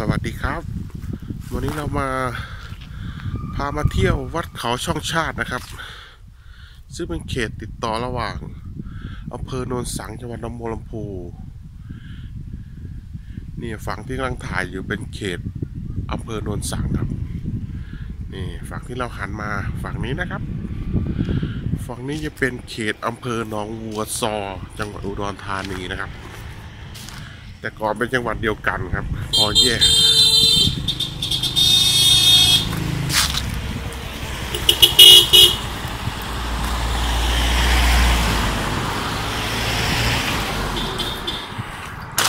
สวัสดีครับ วันนี้เรามาพามาเที่ยววัดเขาช่องชาตินะครับ ซึ่งเป็นเขตติดต่อระหว่างอำเภอโนนสังจังหวัดนองบัวลำพูนี่ฝั่งที่กำลังถ่ายอยู่เป็นเขตอำเภอโนนสังครับนี่ฝั่งที่เราหันมาฝั่งนี้นะครับ ฝั่งนี้จะเป็นเขตอำเภอหนองวัวซอ จังหวัดอุดรธานีนะครับ แต่ก่อนเป็นจังหวัดเดียวกันครับ พอแยก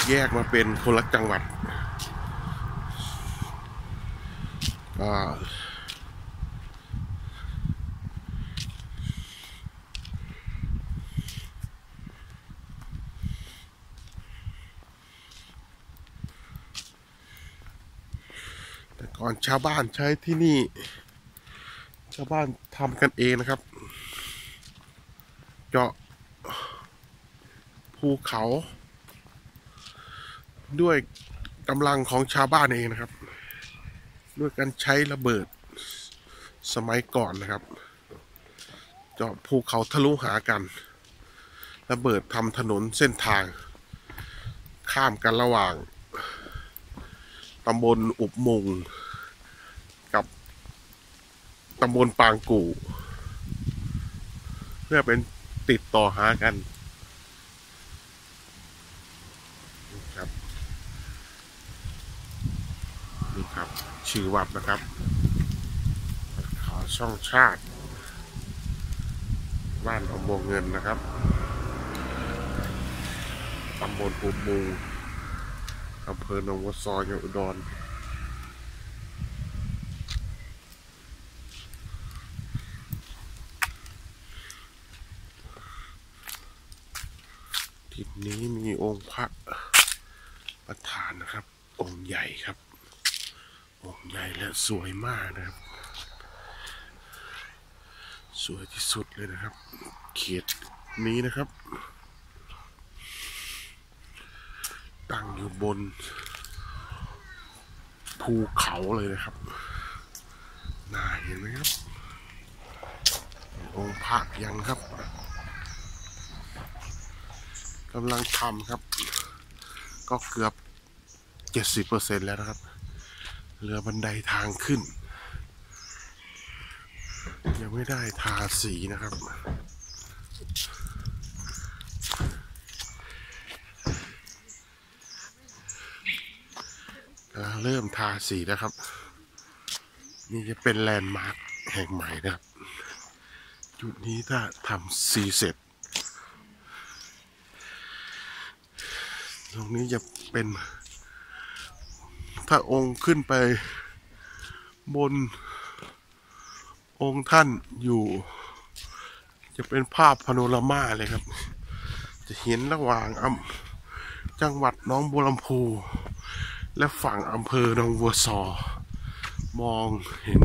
แยกมาเป็นคนละจังหวัดก็ อนชาวบ้านใช้ที่นี่ ชาวบ้านทำกันเองนะครับ เจาะภูเขา ด้วยกำลังของชาวบ้านเองนะครับ ด้วยการใช้ระเบิดสมัยก่อนนะครับ เจาะภูเขาทะลุหากัน ระเบิดทำถนนเส้นทาง ข้ามกันระหว่างตำบลอุบมุง ตำบลปางกู่ เพื่อเป็นติดต่อหากันครับนี่ครับ ชื่อวัดนะครับ ขอช่องชาติ บ้านอมวงเงินนะครับตำบลปูมูอำเภอหนองวัวซอจังหวัดอุดรทิศนี้มี องค์พระประธานนะครับ องค์ใหญ่ครับ องค์ใหญ่และสวยมากนะครับ สวยที่สุดเลยนะครับ เขตนี้นะครับ ตั้งอยู่บน ภูเขาเลยนะครับน่าเห็นไหมครับ องค์พระยังครับ กำลังทำครับ ก็เกือบเจ็ดสิบเปอร์เซ็นแล้วนะครับเหลือบันไดทางขึ้น ยังไม่ได้ทาสีนะครับเริ่มทาสีแล้วครับ นี่จะเป็นแลนด์มาร์คแห่งใหม่นะครับ จุดนี้ถ้าทำสีเสร็จ รงนี้จะเป็นถ้าองค์ขึ้นไปบนองค์ท่านอยู่ จะเป็นภาพพาโนรามาเลยครับ จะเห็นระหว่างอำจังหวัดน้องบัวลำพู และฝั่งอำเภอหนองวัวซอ มองเห็น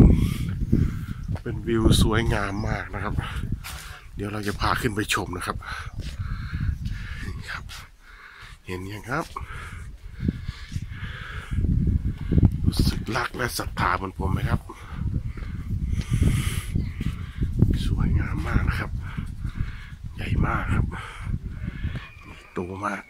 เป็นวิวสวยงามมากนะครับ เดี๋ยวเราจะพาขึ้นไปชมนะครับ เห็นยังครับ รู้สึกรักและศรัทธาบนผมไหมครับ สวยงามมากนะครับ ใหญ่มากครับโตมาก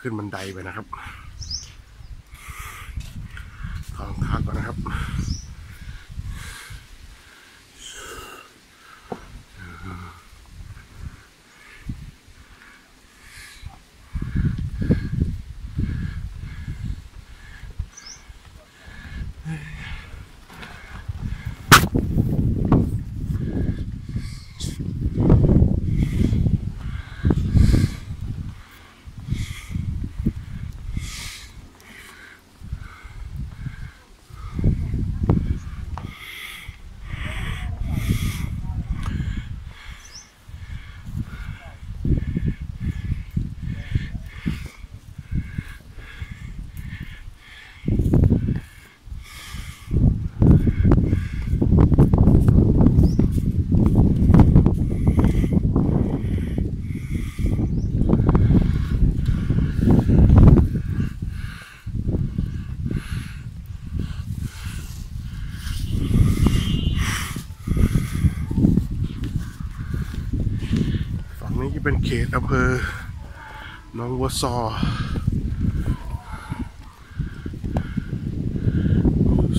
ขึ้นบันไดไปนะครับทางทางก่อนนะครับ เนี้จะ เขตอำเภอหนองวัวซอ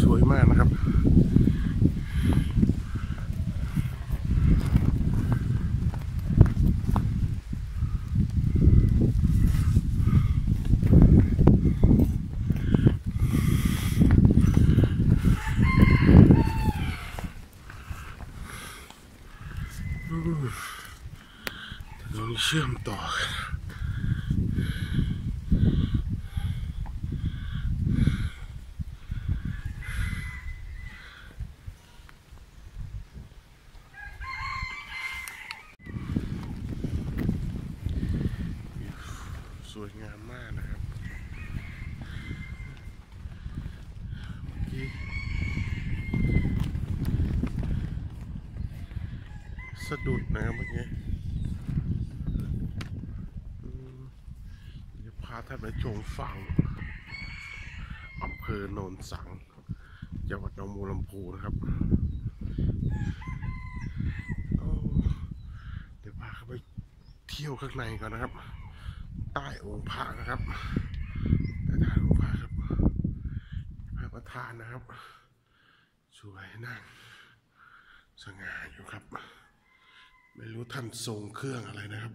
สวยมากนะครับ ถนนเชื่อมต่อกันสวยงามมากนะครับ เมื่อกี้สะดุดนะครับเมื่อกี้ จะพา ท่านไปชมฝั่งอำเภอโนนสัง จังหวัดหนองบัวลำพูนะครับเดี๋ยวพาเข้าไปเที่ยวข้างในก่อนนะครับ ใต้องค์พระนะครับใต้ฐานองค์พระครับพระประธานนะครับสวยนั่งสง่าอยู่ครับ ไม่รู้ท่านทรงเครื่องอะไรนะครับ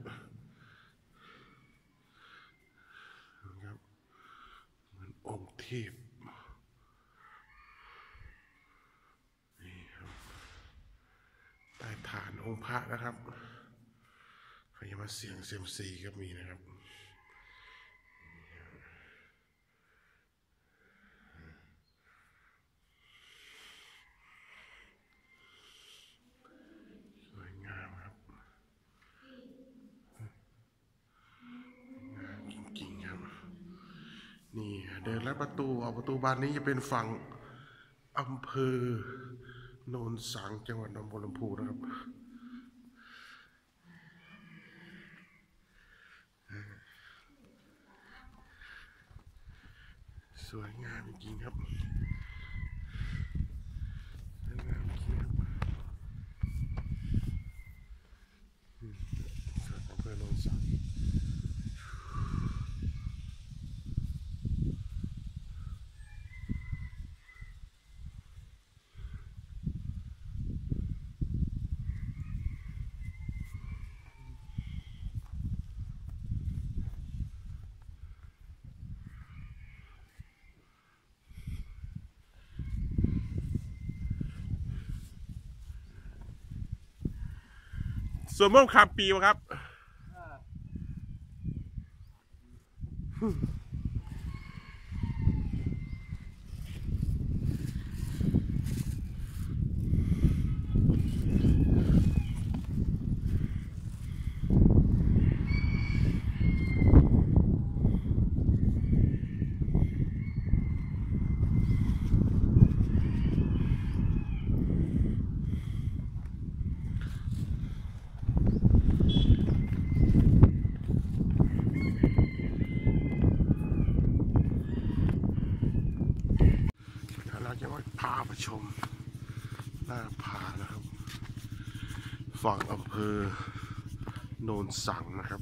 เหมื องค์เทพนี่ครับใต้ฐานองค์พระนะครับใครจะมาเสียงเซยมซีก็มีนะครับสวยงามครับ งามจริงๆครับ นี่เดินแล้วประตูออกประตูบานนี้จะเป็นฝั่งอำเภอโนนสังจังหวัดนนทบุรีนะครับสวยงามจริงครับอืมส่วนอำเภอโนนสัง ส่วนม่วงคำปีวะครับ เรามาพาไปชม หน้าผานะครับ ฝั่งอำเภอโนนสังนะครับ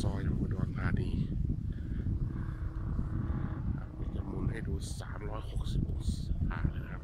ซอยอยู่อุดรธานีจะหมุนให้ดู 360องศาเลยครับ